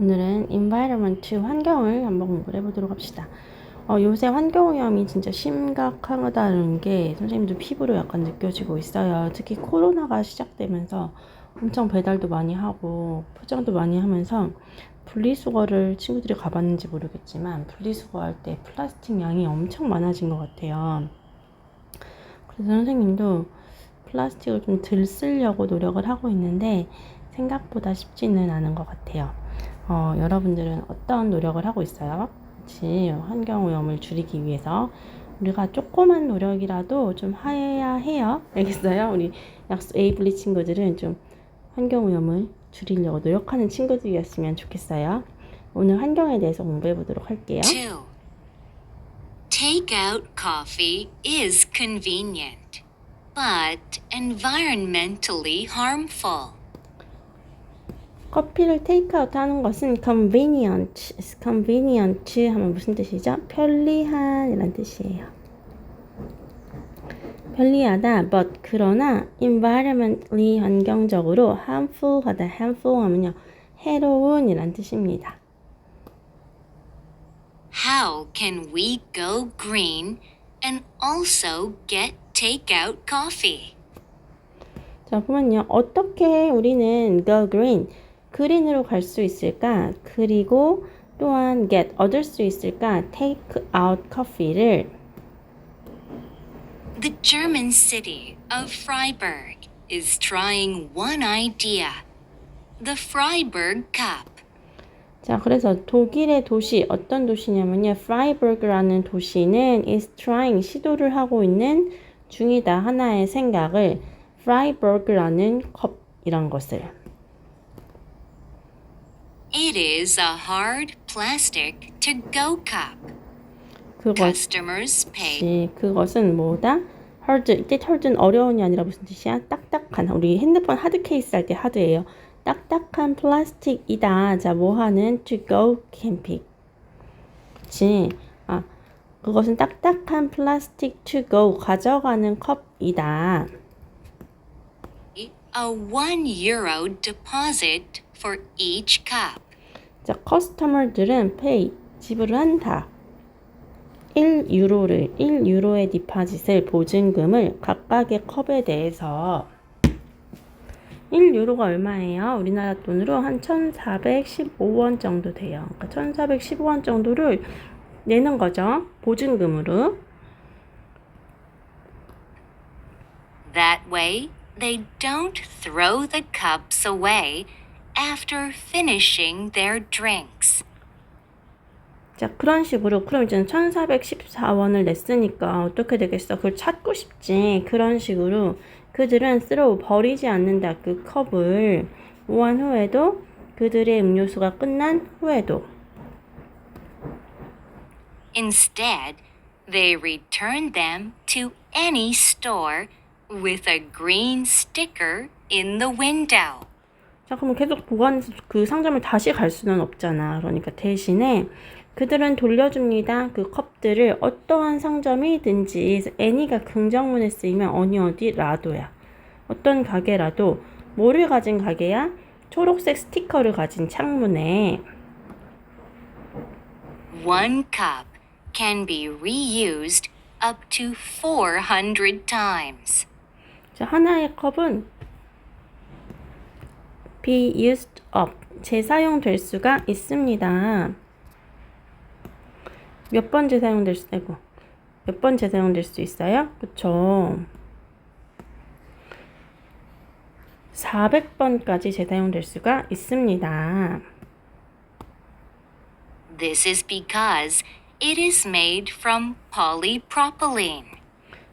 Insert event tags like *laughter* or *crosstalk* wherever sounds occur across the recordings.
오늘은 environment 환경을 한번 공부를 해보도록 합시다. 어, 요새 환경오염이 진짜 심각하다는 게 선생님도 피부로 약간 느껴지고 있어요. 특히 코로나가 시작되면서 엄청 배달도 많이 하고 포장도 많이 하면서 분리수거를 친구들이 가봤는지 모르겠지만 분리수거할 때 플라스틱 양이 엄청 많아진 것 같아요. 그래서 선생님도 플라스틱을 좀 덜 쓰려고 노력을 하고 있는데 생각보다 쉽지는 않은 것 같아요. 어, 여러분들은 어떤 노력을 하고 있어요? 환경오염을 줄이기 위해서 우리가 조그만 노력이라도 좀 해야 해요. *laughs* 알겠어요? 우리 약수 에이블리 친구들은 좀 환경오염을 줄이려고 노력하는 친구들이었으면 좋겠어요. 오늘 환경에 대해서 공부해 보도록 할게요. 2. Takeout coffee is convenient, but environmentally harmful. 커피를 테이크아웃 하는 것은 convenient, convenient 하면 무슨 뜻이죠? 편리한 이란 뜻이에요. 편리하다, but 그러나 environmentally 환경적으로 harmful 하다, harmful 하면요 해로운 이란 뜻입니다. How can we go green and also get takeout coffee? 자 보면요 어떻게 우리는 go green 그린으로 갈 수 있을까? 그리고 또한 get 얻을 수 있을까? take out coffee를 The German city of Freiburg is trying one idea the Freiburg Cup. 자, 그래서 독일의 도시, 어떤 도시냐면요. 프라이버그라는 도시는 is trying, 시도를 하고 있는 중이다. 하나의 생각을 프라이버그라는 컵이란 것을. It is a hard plastic to go cup. 그것이, Customers pay 그것은 뭐다? hard, 이때 hard는 어려운이 아니라 무슨 뜻이야? 딱딱한, 우리 핸드폰 하드 케이스 할 때 하드예요. 딱딱한 플라스틱이다. 자, 뭐 하는 to go camping. 그치? 아, 그것은 딱딱한 플라스틱 to go 가져가는 컵이다. a 1 euro deposit for each cup. 자, 커스터머들은 pay 지불한다. 1유로를 1유로의 디파짓을 보증금을 각각의 컵에 대해서 1유로가 얼마예요? 우리나라 돈으로 한 1,415원 정도 돼요. 그러니까 1,415원 정도를 내는 거죠. 보증금으로. That way, they don't throw the cups away after finishing their drinks. 자, 그런 식으로 그럼 이제 1414원을 냈으니까 어떻게 되겠어? 그걸 찾고 싶지. 그런 식으로 그들은 throw 버리지 않는다. 그 컵을 오한 후에도 그들의 음료수가 끝난 후에도 Instead, they return them to any store with a green sticker in the window. 자, 그럼 계속 보관해서 그 상점을 다시 갈 수는 없잖아. 그러니까 대신에 그들은 돌려줍니다. 그 컵들을 어떠한 상점이든지 애니가 긍정문에 쓰이면 어디 어디라도야. 어떤 가게라도 뭐를 가진 가게야? 초록색 스티커를 가진 창문에 One cup can be reused up to 400 times. 자, 하나의 컵은 be used up 재사용될 수가 있습니다. 몇 번 재사용될 수 있고 몇 번 재사용될 수 있어요? 그쵸? 400번까지 재사용될 수가 있습니다. This is because it is made from polypropylene.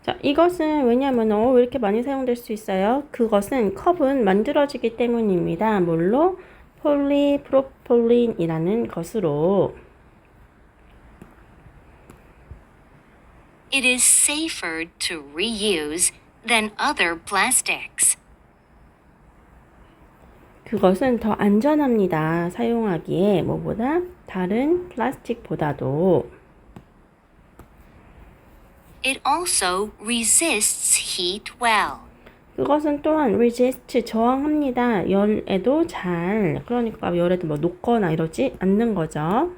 자, 이것은 왜냐하면 어, 왜 이렇게 많이 사용될 수 있어요? 그것은 컵은 만들어지기 때문입니다. 뭘로? 폴리프로폴린이라는 것으로. It is safer to reuse than other plastics. 그것은 더 안전합니다. 사용하기에 뭐보다 다른 플라스틱보다도 It also resists heat well. 그것은 또한 resist 저항합니다. 열에도 잘 그러니까 열에도 뭐 녹거나 이러지 않는 거죠.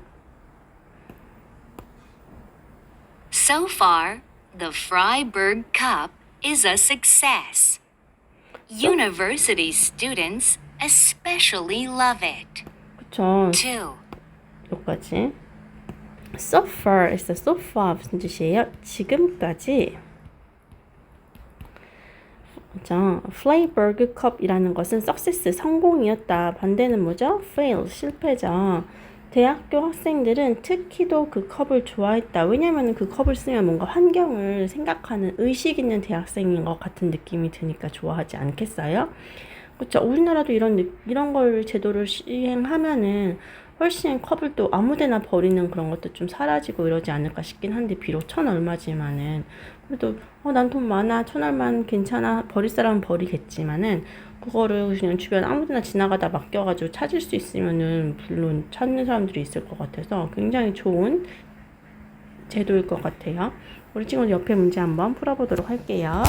So far, the Freiburg Cup is a success. University students especially love it. 그쵸. Two. 여기까지. So far 있어. So far 무슨 뜻이에요? 지금까지. 그죠. Freiburg Cup이라는 것은 success 성공이었다. 반대는 뭐죠? fail 실패죠. 대학교 학생들은 특히도 그 컵을 좋아했다. 왜냐면 그 컵을 쓰면 뭔가 환경을 생각하는 의식 있는 대학생인 것 같은 느낌이 드니까 좋아하지 않겠어요? 그렇죠. 우리나라도 이런 느- 이런 걸 제도를 시행하면은 훨씬 컵을 또 아무데나 버리는 그런 것도 좀 사라지고 이러지 않을까 싶긴 한데 비록 천 얼마지만은 그래도 어 난 돈 많아 천 얼마는 괜찮아 버릴 사람은 버리겠지만은 그거를 그냥 주변 아무데나 지나가다 맡겨가지고 찾을 수 있으면은 물론 찾는 사람들이 있을 것 같아서 굉장히 좋은 제도일 것 같아요. 우리 친구들 옆에 문제 한번 풀어보도록 할게요.